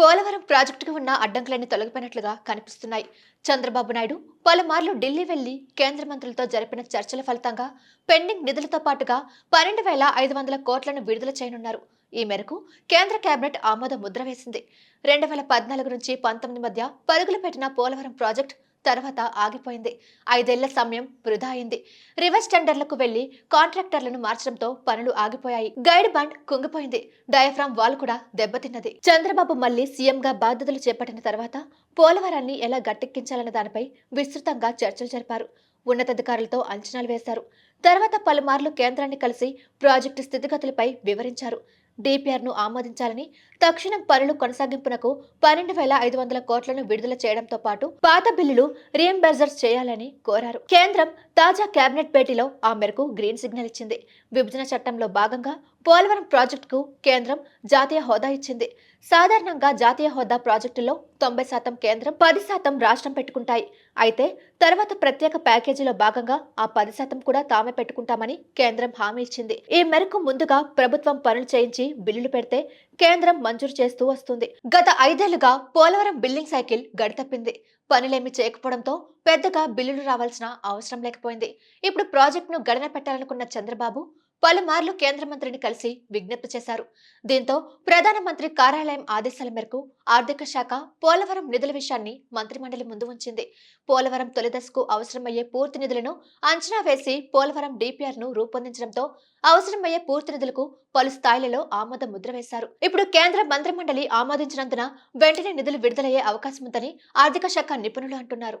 పోలవరం ప్రాజెక్టుకు ఉన్న అడ్డంకులన్నీ తొలగిపోయినట్లుగా కనిపిస్తున్నాయి. చంద్రబాబు నాయుడు పలుమార్లు ఢిల్లీ వెళ్ళి కేంద్ర మంత్రులతో జరిపిన చర్చల ఫలితంగా పెండింగ్ నిధులతో పాటుగా పన్నెండు వేల ఐదు వందల కోట్లను విడుదల చేయనున్నారు. ఈ మేరకు కేంద్ర కేబినెట్ ఆమోద ముద్ర వేసింది. రెండు వేల పద్నాలుగు నుంచి పంతొమ్మిది మధ్య పరుగులు పెట్టిన పోలవరం ప్రాజెక్ట్ తర్వాత ఆగిపోయింది. ఐదేళ్ళ సమయం వృధా అయింది. రివర్స్ టెండర్లకు వెళ్ళి కాంట్రాక్టర్లను మార్చడంతో పనులు ఆగిపోయాయి. గైడ్ బండ్ కుంగిపోయింది. డయాఫ్రామ్ వాల్ కూడా దెబ్బతిన్నది. చంద్రబాబు మళ్ళీ సీఎంగా బాధ్యతలు చేపట్టిన తర్వాత పోలవరాన్ని ఎలా గట్టెక్కించాలన్న దానిపై విస్తృతంగా చర్చలు జరిపారు. ఉన్నతాధికారులతో అంచనాలు వేశారు. తర్వాత పలుమార్లు కేంద్రాన్ని కలిసి ప్రాజెక్టు స్థితిగతులపై వివరించారు. డిపిఆర్ను ఆమోదించాలని తక్షణం పనులు కొనసాగింపునకు పన్నెండు వేల ఐదు వందల కోట్లను విడుదల చేయడంతో పాటు పాత బిల్లులు రీఎంబర్జర్స్ చేయాలని కోరారు. కేంద్రం తాజా కేబినెట్ భేటీలో ఆ మేరకు గ్రీన్ సిగ్నల్ ఇచ్చింది. విభజన చట్టంలో భాగంగా పోలవరం ప్రాజెక్టుకు కేంద్రం జాతీయ హోదా ఇచ్చింది. సాధారణంగా జాతీయ హోదా ప్రాజెక్టుల్లో తొంభై శాతం కేంద్రం పది శాతం రాష్ట్రం పెట్టుకుంటాయి. అయితే తర్వాత ప్రత్యేక ప్యాకేజీలో భాగంగా ఆ పది శాతం కూడా తామే పెట్టుకుంటామని కేంద్రం హామీ ఇచ్చింది. ఈ మేరకు ముందుగా ప్రభుత్వం పనులు చేయించి బిల్లులు పెడితే కేంద్రం మంజూరు చేస్తూ వస్తుంది. గత ఐదేళ్ళుగా పోలవరం బిల్డింగ్ సైకిల్ గడితప్పింది. పనులేమి చేయకపోవడంతో పెద్దగా బిల్లులు రావాల్సిన అవసరం లేకపోయింది. ఇప్పుడు ప్రాజెక్టును గడన పెట్టాలనుకున్న చంద్రబాబు పలుమార్లు కేంద్ర మంత్రిని కలిసి విజ్ఞప్తి చేశారు. దీంతో ప్రధానమంత్రి కార్యాలయం ఆదేశాల మేరకు ఆర్థిక శాఖ పోలవరం నిధుల విషయాన్ని మంత్రిమండలి ముందు ఉంచింది. పోలవరం తొలి దశకు అవసరమయ్యే పూర్తి నిధులను అంచనా వేసి పోలవరం డిపిఆర్ను రూపొందించడంతో అవసరమయ్యే పూర్తి నిధులకు పలు స్థాయిలలో ఆమోద ముద్ర వేశారు. ఇప్పుడు కేంద్ర మంత్రిమండలి ఆమోదించినందున వెంటనే నిధులు విడుదలయ్యే అవకాశం ఉందని ఆర్థిక శాఖ నిపుణులు అంటున్నారు.